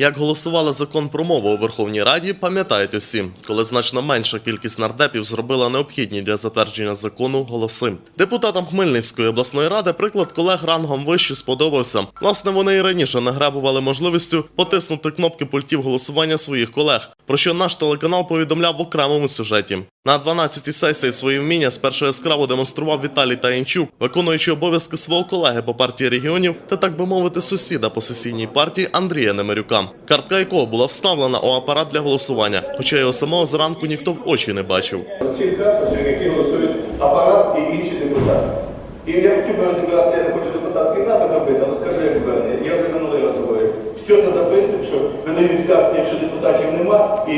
Як голосували закон про мову у Верховній Раді, пам'ятають усі, коли значно менша кількість нардепів зробила необхідні для затвердження закону голоси. Депутатам Хмельницької обласної ради приклад колег рангом вище сподобався. Власне, вони і раніше награбували можливістю потиснути кнопки пультів голосування своїх колег, про що наш телеканал повідомляв в окремому сюжеті. На 12-й сесії свої вміння спершу яскраво демонстрував Віталій Таїнчук, виконуючи обов'язки свого колеги по партії регіонів та так би мовити сусіда по сесійній партії Андрія Немирюка, картка якого була вставлена у апарат для голосування, хоча його самого зранку ніхто в очі не бачив. Які голосують апарат і інші депутати. І я хотів би розібратися, я не хочу депутатський запит робити, але скажу як звернення. Я вже минулий раз говорив. Що це за принцип, що видають картки, якщо депутатів нема, і,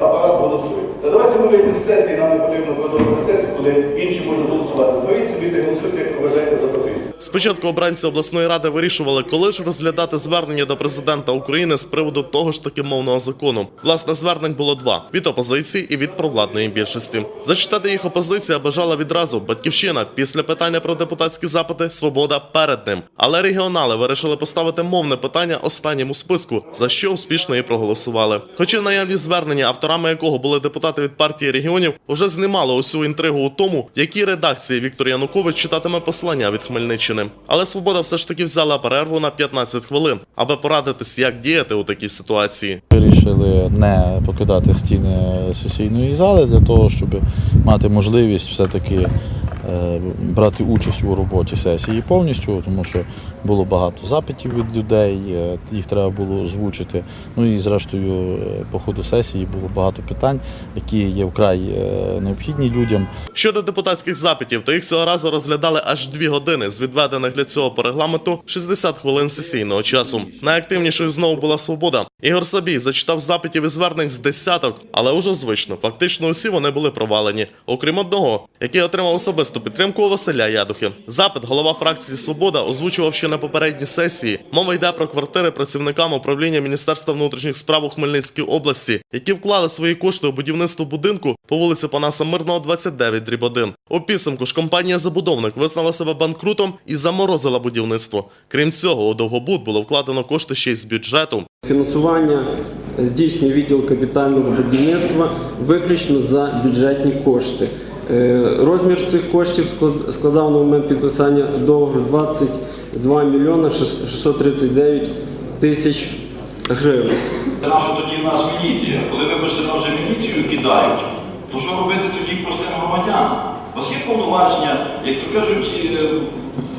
апарат голосує. Та давайте ми вийдемо сесії, нам не потрібно продовжувати сесію, коли інші можуть голосувати. Зберіть собі та голосуйте, як вважаєте за потрібне. Спочатку обранці обласної ради вирішували, коли ж розглядати звернення до президента України з приводу того ж таки мовного закону. Власне, звернень було два: від опозиції і від провладної більшості. Зачитати їх опозиція бажала відразу батьківщина після питання про депутатські запити, свобода перед ним. Але регіонали вирішили поставити мовне питання останнім у списку, за що успішно і проголосували. Хоча наявні звернення, авторами якого були депутати від партії регіонів, уже знімали усю інтригу у тому, в якій редакції Віктор Янукович читатиме послання від Хмельниччини. Але свобода все ж таки взяла перерву на 15 хвилин, аби порадитись, як діяти у такій ситуації. Вирішили не покидати стіни сесійної зали для того, щоб мати можливість все-таки е, брати участь у роботі сесії повністю, тому що було багато запитів від людей, е, їх треба було озвучити. Ну і зрештою, е, по ходу сесії було багато питань, які є вкрай е, необхідні людям. Щодо депутатських запитів, то їх цього разу розглядали аж дві години з відведених для цього по регламенту 60 хвилин сесійного часу. Найактивнішою знову була свобода. Ігор Сабій зачитав запитів і звернень з десяток, але уже звично. Фактично усі вони були провалені, окрім одного, який отримав особисту підтримку Василя Ядухи. Запит голова фракції Свобода озвучував ще на попередній сесії. Мова йде про квартири працівникам управління Міністерства внутрішніх справ у Хмельницькій області, які вклали свої кошти у будівництво будинку по вулиці Панаса Мирного, 29 дріб 1. У підсумку ж компанія забудовник визнала себе банкрутом і заморозила будівництво. Крім цього, у довгобуд було вкладено кошти ще й з бюджету. Фінансування здійснює відділ капітального будівництва виключно за бюджетні кошти. Е, Розмір цих коштів складав на момент підписання договору 22 мільйона 639 тисяч гривень. Це наша тоді в нас міліція. Коли, вибачте, нас вже міліцію кидають, то що робити тоді простим громадянам? У вас є повноваження, як то кажуть, е,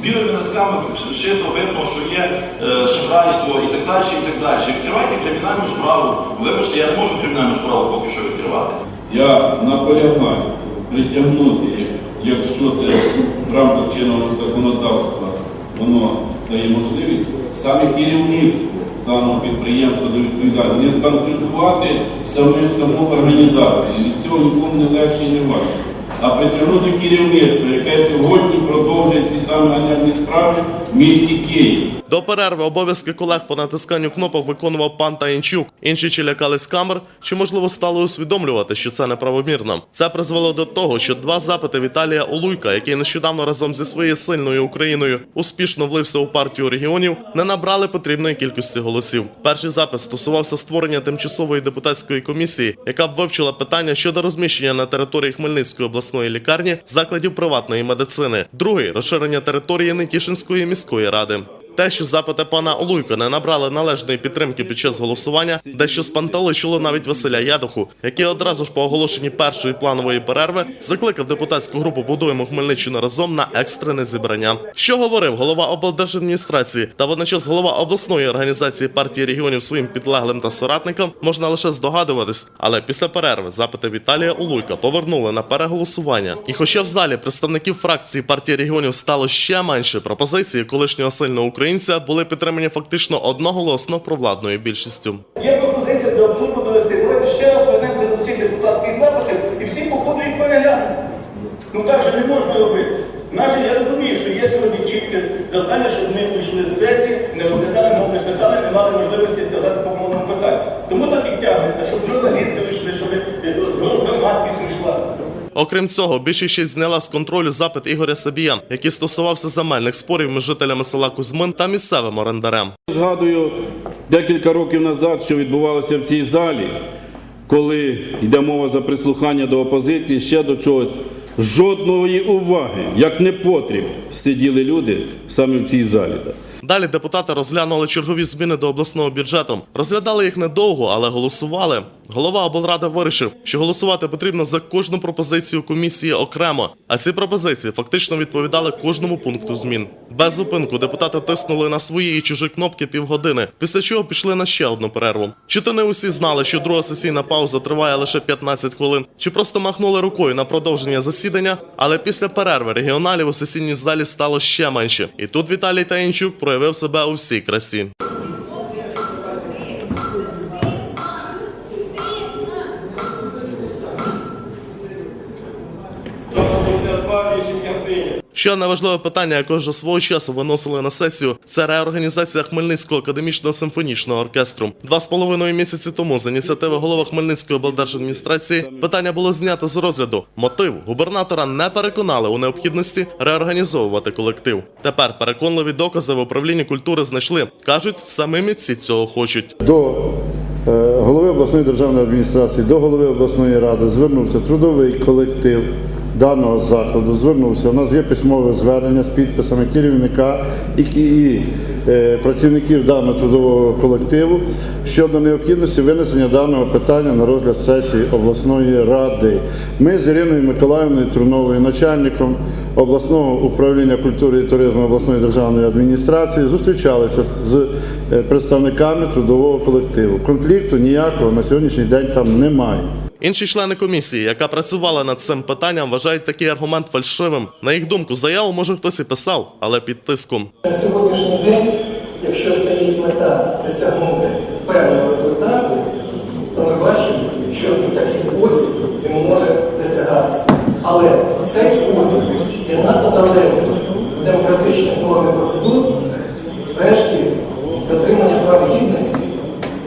білими нитками шито видно, що є е, шахрайство і так далі, і так далі. Відкривайте кримінальну справу. Вибачте, я не можу кримінальну справу поки що відкривати. Я наполягаю притягнути, якщо це в рамках чинного законодавства воно дає можливість, саме керівництво даного підприємства до відповідальності, не збанкрутувати саму організацію. І від цього нікому не легше і не важче. А притягнути керівництво, яке сьогодні продовжує ці самі ганебні справи в місті Київ. До перерви обов'язки колег по натисканню кнопок виконував пан Таїнчук. Інші чи лякались камер, чи можливо стали усвідомлювати, що це неправомірно. Це призвело до того, що два запити Віталія Олуйка, який нещодавно разом зі своєю сильною Україною успішно влився у партію регіонів, не набрали потрібної кількості голосів. Перший запис стосувався створення тимчасової депутатської комісії, яка б вивчила питання щодо розміщення на території Хмельницької обласної лікарні закладів приватної медицини. Другий розширення території Нетішинської міської ради. Те, що запити пана Олуйка не набрали належної підтримки під час голосування, дещо спанталичило навіть Василя Ядуху, який одразу ж по оголошенні першої планової перерви закликав депутатську групу Будуємо Хмельниччину разом на екстрене зібрання. Що говорив голова облдержадміністрації та водночас голова обласної організації партії регіонів своїм підлеглим та соратникам, можна лише здогадуватись. Але після перерви запити Віталія Олуйка повернули на переголосування. І хоча в залі представників фракції партії регіонів стало ще менше, пропозиції колишнього сильного українця були підтримані фактично одноголосно провладною більшістю. Є пропозиція до абсурду довести. Давайте ще раз вернемося до всіх депутатських запитів і всі походу їх переглянути. Ну так же не можна робити. Наші я розумію, що є сьогодні чітке завдання, щоб ми вийшли з сесії, не розглядали мовне питання, не мали можливості сказати по мовному питанню. Тому так і тягнеться, щоб журналісти вийшли, щоб е, громадськість вийшла. Окрім цього, більшість зняла з контролю запит Ігоря Сабія, який стосувався земельних спорів між жителями села Кузьмин та місцевим орендарем. Згадую декілька років назад, що відбувалося в цій залі, коли йде мова за прислухання до опозиції, ще до чогось. Жодної уваги, як не потріб, сиділи люди саме в цій залі. Далі депутати розглянули чергові зміни до обласного бюджету. Розглядали їх недовго, але голосували. Голова облради вирішив, що голосувати потрібно за кожну пропозицію комісії окремо. А ці пропозиції фактично відповідали кожному пункту змін. Без зупинку депутати тиснули на свої і чужі кнопки півгодини, після чого пішли на ще одну перерву. Чи то не усі знали, що друга сесійна пауза триває лише 15 хвилин, чи просто махнули рукою на продовження засідання, але після перерви регіоналів у сесійній залі стало ще менше. І тут Віталій Таїнчук проявив себе у всій красі. Ще одне важливе питання, яке вже свого часу виносили на сесію, це реорганізація Хмельницького академічного симфонічного оркестру. Два з половиною місяці тому з ініціативи голови Хмельницької облдержадміністрації питання було знято з розгляду. Мотив губернатора не переконали у необхідності реорганізовувати колектив. Тепер переконливі докази в управлінні культури знайшли. кажуть, самі митці цього хочуть. До е, голови обласної державної адміністрації, до голови обласної ради звернувся трудовий колектив даного закладу. Звернувся. У нас є письмове звернення з підписами керівника і, і е, працівників даного трудового колективу щодо необхідності винесення даного питання на розгляд сесії обласної ради. Ми з Іриною Миколаївною Труновою, начальником обласного управління культури і туризму обласної державної адміністрації, зустрічалися з е, представниками трудового колективу. Конфлікту ніякого на сьогоднішній день там немає. Інші члени комісії, яка працювала над цим питанням, вважають такий аргумент фальшивим. На їх думку, заяву може хтось і писав, але під тиском. На сьогоднішній день, якщо стоїть мета досягнути певного результату, то ми бачимо, що і в такий спосіб він може досягатися. Але цей спосіб є надто далеко в демократичних норм процедур, врешті дотримання прав гідності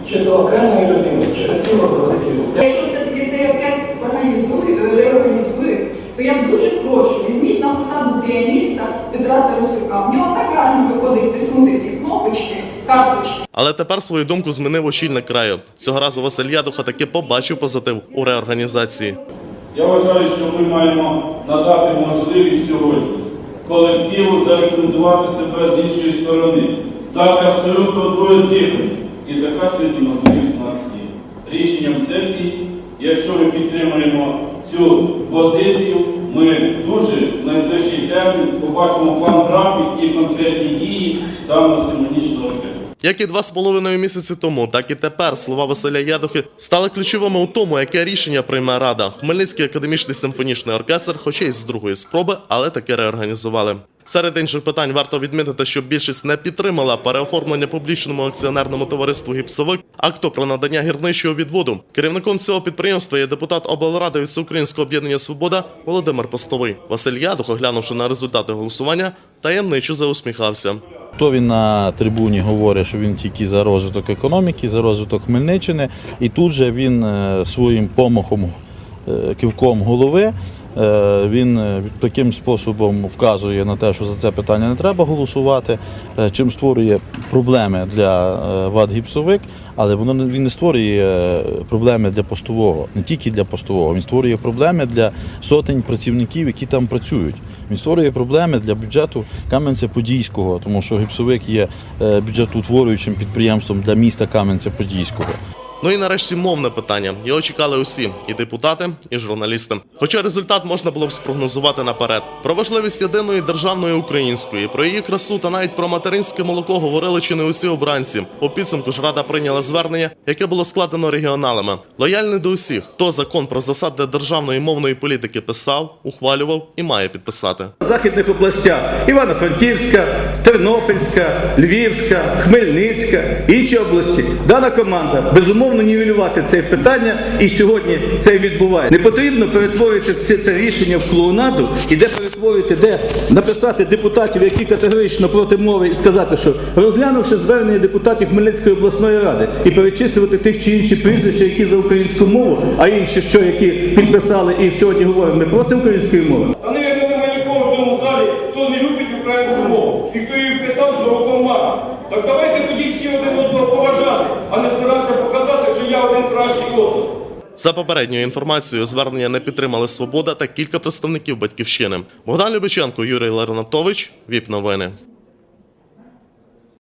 чи до окремої людини, чи до цілого колективу. Якщо все-таки цей оркестр організує, реорганізує, то я дуже прошу, візьміть на посаду піаніста Петра Тарасюка. В нього так гарно виходить тиснути ці кнопочки, карточки. Але тепер свою думку змінив очільник краю. Цього разу Василь Ядуха таки побачив позитив у реорганізації. Я вважаю, що ми маємо надати можливість сьогодні колективу зарекомендувати себе з іншої сторони. Так, абсолютно двоє дихань. І така сьогодні можливість у нас є. Рішенням сесії, якщо ми підтримуємо цю позицію, ми дуже в найближчий термін побачимо план графік і конкретні дії даного симфонічного оркестру. Як і два з половиною місяці тому, так і тепер слова Василя Ядухи стали ключовими у тому, яке рішення прийме рада. Хмельницький академічний симфонічний оркестр, хоча й з другої спроби, але таки реорганізували. Серед інших питань варто відмітити, що більшість не підтримала переоформлення публічному акціонерному товариству Гіпсовик акту про надання гірничого відводу. Керівником цього підприємства є депутат облради від Всеукраїнського об'єднання Свобода Володимир Постовий. Василь Ядух, оглянувши на результати голосування, таємничо заусміхався. То він на трибуні говорить, що він тільки за розвиток економіки, за розвиток Хмельниччини, і тут же він е, своїм помахом, е, кивком голови. Е, Він е, таким способом вказує на те, що за це питання не треба голосувати, е, чим створює проблеми для ВАД гіпсовик, але воно він не створює проблеми для постового, не тільки для постового, він створює проблеми для сотень працівників, які там працюють. Він створює проблеми для бюджету Кам'янця-Подільського, тому що гіпсовик є бюджетоутворюючим підприємством для міста Кам'янця-Подільського. Ну і нарешті мовне питання. Його чекали усі і депутати, і журналісти. Хоча результат можна було б спрогнозувати наперед. Про важливість єдиної державної української, про її красу та навіть про материнське молоко говорили чи не усі обранці. У підсумку ж рада прийняла звернення, яке було складено регіоналами. Лояльний до усіх, хто закон про засади державної мовної політики писав, ухвалював і має підписати. Західних областях Івано-Франківська, Тернопільська, Львівська, Хмельницька, інші області. Дана команда безумовно послідовно нівелювати це питання, і сьогодні це відбувається. Не потрібно перетворити все це рішення в клоунаду і де перетворити, де написати депутатів, які категорично проти мови, і сказати, що розглянувши звернення депутатів Хмельницької обласної ради і перечислювати тих чи інші прізвища, які за українську мову, а інші, що які підписали і сьогодні говоримо не проти української мови. Та, навіть, немає нікого в цьому залі, хто не любить українську мову і хто її питав з рукоманом. Так давайте тоді всі один одного поважати, а не старатися показати, що я один кращий одного. За попередньою інформацією, звернення не підтримали Свобода та кілька представників батьківщини. Богдан Любиченко, Юрій Лернатович, ВІП новини.